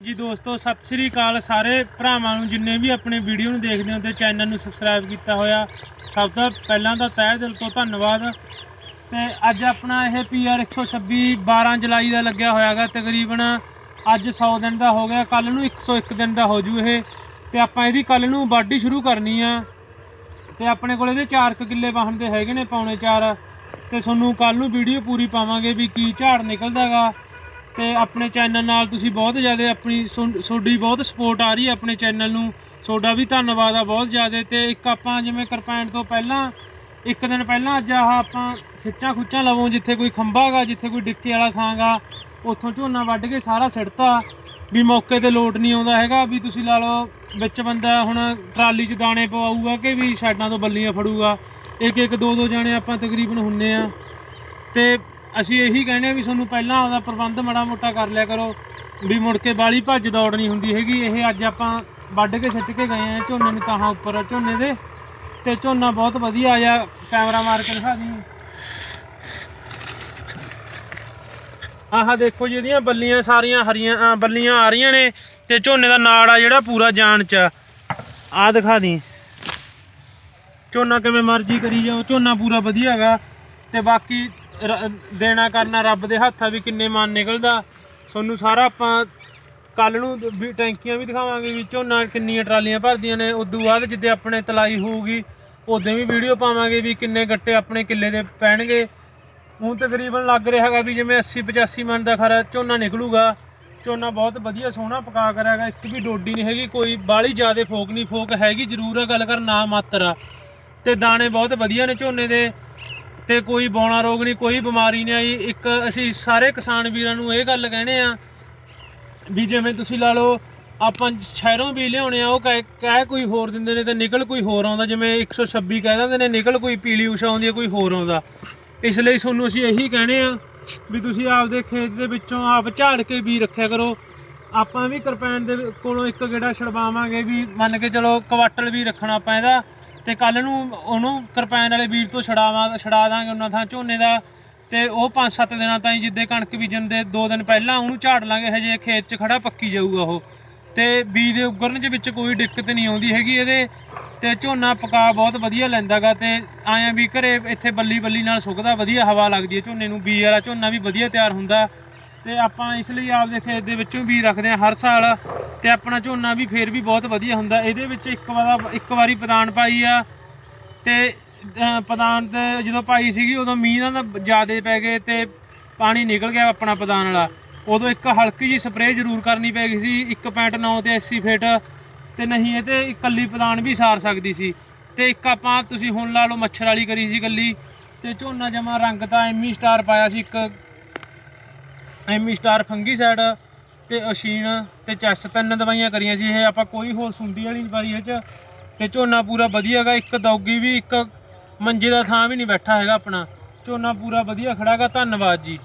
ਜੀ ਦੋਸਤੋ, ਸਤਿ ਸ੍ਰੀ ਅਕਾਲ ਸਾਰੇ ਭਰਾਵਾਂ ਨੂੰ, ਜਿੰਨੇ ਵੀ ਆਪਣੇ ਵੀਡੀਓ ਨੂੰ ਦੇਖਦੇ ਹੋ ਤੇ ਚੈਨਲ ਨੂੰ ਸਬਸਕ੍ਰਾਈਬ ਕੀਤਾ ਹੋਇਆ, ਸਭ ਤੋਂ ਪਹਿਲਾਂ ਤਾਂ ਤਹਿ ਦਿਲ ਤੋਂ ਧੰਨਵਾਦ। ਤੇ ਅੱਜ ਆਪਣਾ ਇਹ ਪੀਆਰ 126 12 ਜੁਲਾਈ ਦਾ ਲੱਗਿਆ ਹੋਇਆਗਾ, ਤਕਰੀਬਨ ਅੱਜ 100 ਦਿਨ ਦਾ ਹੋ ਗਿਆ ਕੱਲ ਨੂੰ 101 ਦਿਨ ਦਾ ਹੋ ਜੂ ਇਹ। ਤੇ ਆਪਾਂ ਇਹਦੀ ਕੱਲ ਨੂੰ ਵਾਢੀ ਸ਼ੁਰੂ ਕਰਨੀ ਆ। ਤੇ ਆਪਣੇ ਕੋਲ ਇਹਦੇ 4 ਕਿੱਲੇ ਵਾਹਣ ਦੇ ਹੈਗੇ ਨੇ, ਪੌਣੇ 4 ਤੇ ਤੁਹਾਨੂੰ ਕੱਲ ਨੂੰ ਵੀਡੀਓ ਪੂਰੀ ਪਾਵਾਂਗੇ ਵੀ ਕੀ ਝਾੜ ਨਿਕਲਦਾਗਾ ਤੇ ਆਪਣੇ ਚੈਨਲ ਨਾਲ ਤੁਸੀਂ ਬਹੁਤ ਜ਼ਿਆਦਾ ਆਪਣੀ ਸੁਣ- ਤੁਹਾਡੀ ਬਹੁਤ ਸਪੋਰਟ ਆ ਰਹੀ ਹੈ ਆਪਣੇ ਚੈਨਲ ਨੂੰ। ਤੁਹਾਡਾ ਵੀ ਧੰਨਵਾਦ ਆ ਬਹੁਤ ਜ਼ਿਆਦਾ। ਤੇ ਇੱਕ ਆਪਾਂ ਜਿਵੇਂ ਕਰਪੈਨ ਤੋਂ ਪਹਿਲਾਂ, ਇੱਕ ਦਿਨ ਪਹਿਲਾਂ ਅੱਜ ਆਹ ਆਪਾਂ ਖਿੱਚਾਂ ਖੁੱਚਾਂ ਲਵੋਂ, ਜਿੱਥੇ ਕੋਈ ਖੰਭਾਗਾ ਜਿੱਥੇ ਕੋਈ ਡਿੱਕੇ ਵਾਲਾ ਥਾਂਗਾ ਉੱਥੋਂ ਝੋਨਾ ਵੱਢ ਕੇ ਸਾਰਾ ਸਿੱਟਤਾ। ਵੀ ਮੌਕੇ ਤੇ ਲੋਟ ਨਹੀਂ ਆਉਂਦਾ ਹੈਗਾ, ਵੀ ਤੁਸੀਂ ਲਾ ਲਓ, ਵਿੱਚ ਬੰਦਾ ਹੁਣ ਟਰਾਲੀ 'ਚ ਦਾਣੇ ਪਵਾਊਗਾ ਕਿ ਵੀ ਸਾਈਡਾਂ ਤੋਂ ਬੱਲੀਆਂ ਫੜੂਗਾ। ਇੱਕ ਇੱਕ ਦੋ ਦੋ ਜਾਣੇ ਆਪਾਂ ਤਕਰੀਬਨ ਹੁੰਨੇ ਆ। ਤੇ ਅਸੀਂ ਇਹੀ ਕਹਿੰਦੇ ਆ ਵੀ ਤੁਹਾਨੂੰ ਪਹਿਲਾਂ ਉਹਦਾ ਪ੍ਰਬੰਧ ਮਾੜਾ ਮੋਟਾ ਕਰ ਲਿਆ ਕਰੋ। ਵੀ ਮੁੜ ਕੇ ਬਾਲੀ ਭੱਜ ਦੌੜ ਨਹੀਂ ਹੁੰਦੀ ਹੈਗੀ। ਇਹ ਅੱਜ ਆਪਾਂ ਵੱਢ ਕੇ ਸਿੱਟ ਕੇ ਗਏ ਆ ਝੋਨੇ ਨੂੰ ਤਾਂ ਉੱਪਰ ਝੋਨੇ ਦੇ। ਤੇ ਝੋਨਾ ਬਹੁਤ ਵਧੀਆ ਆਇਆ ਕੈਮਰਾ ਮਾਰ ਕੇ ਦਿਖਾ ਦੀ ਆਹ ਦੇਖੋ ਜਿਹੜੀਆਂ ਬੱਲੀਆਂ ਸਾਰੀਆਂ ਹਰੀਆਂ ਬੱਲੀਆਂ ਆ ਰਹੀਆਂ ਨੇ ਤੇ ਝੋਨੇ ਦਾ ਨਾੜ ਆ ਜਿਹੜਾ ਪੂਰਾ ਜਾਨ ਚ ਆ। ਦਿਖਾ ਦੀ ਝੋਨਾ ਕਿਵੇਂ ਮਰਜ਼ੀ ਕਰੀ ਜਾਓ। ਝੋਨਾ ਪੂਰਾ ਵਧੀਆ ਹੈਗਾ। ਤੇ ਬਾਕੀ ਰ- ਦੇਣਾ ਕਰਨਾ ਰੱਬ ਦੇ ਹੱਥਾਂ ਵੀ ਕਿੰਨੇ ਮਨ ਨਿਕਲਦਾ। ਤੁਹਾਨੂੰ ਸਾਰਾ ਆਪਾਂ ਕੱਲ ਨੂੰ ਵੀ ਟੈਂਕੀਆਂ ਵੀ ਦਿਖਾਵਾਂਗੇ ਵੀ ਝੋਨਾ ਕਿੰਨੀਆਂ ਟਰਾਲੀਆਂ ਭਰਦੀਆਂ ਨੇ, ਉਦੋਂ ਬਾਅਦ ਜਿੱਦੇ ਆਪਣੇ ਤਲਾਈ ਹੋਊਗੀ, ਉਦੋਂ ਵੀ ਵੀਡੀਓ ਪਾਵਾਂਗੇ ਵੀ ਕਿੰਨੇ ਗੱਟੇ ਆਪਣੇ ਕਿੱਲੇ ਦੇ ਪੈਣਗੇ। ਹੁਣ ਤਕਰੀਬਨ ਲੱਗ ਰਿਹਾ ਹੈਗਾ ਵੀ ਜਿਵੇਂ 80 85 ਮਣ ਦਾ ਖਰਾ ਝੋਨਾ ਨਿਕਲੂਗਾ, ਝੋਨਾ ਬਹੁਤ ਵਧੀਆ ਸੋਹਣਾ ਪਕਾ ਕਰਾਂਗਾ ਇੱਕ ਵੀ ਡੋਡੀ ਨਹੀਂ ਹੈਗੀ, ਕੋਈ ਬਾਲੀ ਜ਼ਿਆਦਾ ਫੋਕ ਨਹੀਂ, ਫੋਕ ਹੈਗੀ ਜ਼ਰੂਰ ਆ, ਗੱਲ ਕਰ ਨਾ ਮਾਤਰ। ਆ ਤੇ ਦਾਣੇ ਬਹੁਤ ਵਧੀਆ ਨੇ ਝੋਨੇ ਦੇ। ਤੇ ਕੋਈ ਬੌਣਾ ਰੋਗ ਨਹੀਂ, ਕੋਈ ਬਿਮਾਰੀ ਨਹੀਂ ਆਈ। ਇੱਕ ਅਸੀਂ ਸਾਰੇ ਕਿਸਾਨ ਵੀਰਾਂ ਨੂੰ ਇਹ ਗੱਲ ਕਹਿੰਦੇ ਆ ਵੀ ਜਿਵੇਂ ਤੁਸੀਂ ਲਾ ਲਓ, ਆਪਾਂ ਸ਼ਹਿਰੋਂ ਵੀ ਲਿਆਉਣੇ ਆ, ਉਹ ਕਹਿ ਕਹਿ ਕੋਈ ਹੋਰ ਦਿੰਦੇ ਨੇ ਤੇ ਨਿਕਲ ਕੋਈ ਹੋਰ ਆਉਂਦਾ। ਜਿਵੇਂ 126 ਕਹਿ ਦਿੰਦੇ ਨੇ, ਨਿਕਲ ਕੋਈ ਪੀਲੀ ਉਸ਼ਾ ਆਉਂਦੀ ਹੈ, ਕੋਈ ਹੋਰ ਆਉਂਦਾ। ਇਸ ਲਈ ਤੁਹਾਨੂੰ ਅਸੀਂ ਇਹੀ ਕਹਿੰਦੇ ਆ ਵੀ ਤੁਸੀਂ ਆਪਦੇ ਖੇਤ ਦੇ ਵਿੱਚੋਂ ਆਪ ਝਾੜ ਕੇ ਵੀ ਰੱਖਿਆ ਕਰੋ। ਆਪਾਂ ਵੀ ਕਿਰਪਾਨ ਦੇ ਕੋਲੋਂ ਇੱਕ ਗੇੜਾ ਛਡਵਾਵਾਂਗੇ ਵੀ ਮੰਨ ਕੇ ਚਲੋ ਕਵਾਟਲ ਵੀ ਰੱਖਣਾ ਆਪਾਂ ਇਹਦਾ ਤੇ ਕੱਲ ਨੂੰ ਉਹਨੂੰ ਕਿਰਪਾਨ ਵਾਲੇ ਵੀਰ ਤੋਂ ਛਡਾਵਾਂ, ਛਡਾ ਦਾਂਗੇ ਉਹਨਾਂ ਥਾਂ ਝੋਨੇ ਦਾ ਤੇ ਉਹ 5-7 ਦਿਨਾਂ ਤਾਈਂ ਜਿੱਦੇ ਕਣਕ ਬੀਜਣ ਦੇ 2 ਦਿਨ ਪਹਿਲਾਂ ਉਹਨੂੰ ਝਾੜ ਲਾਂਗੇ, ਹਜੇ ਖੇਤ 'ਚ ਖੜਾ ਪੱਕੀ ਜਾਊਗਾ ਉਹ। ਤੇ ਬੀਜ ਦੇ ਉਗਰਨ ਦੇ ਵਿੱਚ ਕੋਈ ਦਿੱਕਤ ਨਹੀਂ ਆਉਂਦੀ ਹੈਗੀ ਇਹਦੇ ਤੇ ਝੋਨਾ ਪਕਾ ਬਹੁਤ ਵਧੀਆ ਲੈਂਦਾਗਾ ਤੇ ਆਇਆ ਵੀ ਘਰੇ ਇੱਥੇ ਬੱਲੀ ਬੱਲੀ ਨਾਲ ਸੁੱਕਦਾ, ਵਧੀਆ ਹਵਾ ਲੱਗਦੀ ਹੈ ਝੋਨੇ ਨੂੰ ਬੀ ਵਾਲਾ ਝੋਨਾ ਵੀ ਵਧੀਆ ਤਿਆਰ ਹੁੰਦਾ। ਤੇ ਆਪਾਂ ਇਸ ਲਈ ਆਪਦੇ ਖੇਤ ਦੇ ਵਿੱਚੋਂ ਵੀ ਰੱਖਦੇ ਹਾਂ ਹਰ ਸਾਲ ਤੇ ਆਪਣਾ ਝੋਨਾ ਵੀ ਫੇਰ ਵੀ ਬਹੁਤ ਵਧੀਆ ਹੁੰਦਾ। ਇਹਦੇ ਵਿੱਚ ਇੱਕ ਵਾਰ ਇੱਕ ਵਾਰੀ ਪਦਾਨ ਪਾਈ ਆ ਤੇ ਪਦਾਨ ਤੇ ਜਦੋਂ ਪਾਈ ਸੀਗੀ ਉਦੋਂ ਮੀਂਹ ਦਾ ਜ਼ਿਆਦਾ ਪੈ ਗਏ ਤੇ ਪਾਣੀ ਨਿਕਲ ਗਿਆ ਆਪਣਾ ਪਦਾਨ ਵਾਲਾ। ਉਦੋਂ ਇੱਕ ਹਲਕੀ ਜੀ ਸਪਰੇਅ ਜ਼ਰੂਰ ਕਰਨੀ ਪੈ ਗਈ ਸੀ 1.9 ਤੇ 80 ਫੀਟ ਤੇ ਨਹੀਂ ਇਹ ਤੇ ਇਕੱਲੀ ਪਦਾਨ ਵੀ ਸਾਰ ਸਕਦੀ ਸੀ। ਤੇ ਇੱਕ ਆਪਾਂ ਤੁਸੀਂ ਹੁਣ ਲਾ ਲਓ ਮੱਛਰ ਵਾਲੀ ਕਰੀ ਸੀ ਇਕੱਲੀ ਤੇ ਝੋਨਾ ਜਮਾ ਰੰਗ ਤਾਂ ਐਮੀ ਸਟਾਰ ਪਾਇਆ ਸੀ, ਇੱਕ ਐਮੀ ਸਟਾਰ ਫੰਗੀ ਸਾਈਡ ਤੇ ਅਸ਼ੀਨ ਤੇ ਚੈਸ, ਤਿੰਨ ਦਵਾਈਆਂ ਕਰੀਆਂ ਸੀ। ਇਹ ਆਪਾਂ ਕੋਈ ਹੋਰ ਸੁੰਡੀ ਵਾਲੀ ਨਹੀਂ ਪਾਈ ਇਹ ਚ। ਤੇ ਝੋਨਾ ਪੂਰਾ ਵਧੀਆ ਹੈਗਾ। ਇੱਕ ਦੌਗੀ ਵੀ, ਇੱਕ ਮੰਜੇ ਦਾ ਥਾਂ ਵੀ ਨਹੀਂ ਬੈਠਾ ਹੈਗਾ ਆਪਣਾ। ਝੋਨਾ ਪੂਰਾ ਵਧੀਆ ਖੜਾਗਾ। ਧੰਨਵਾਦ ਜੀ।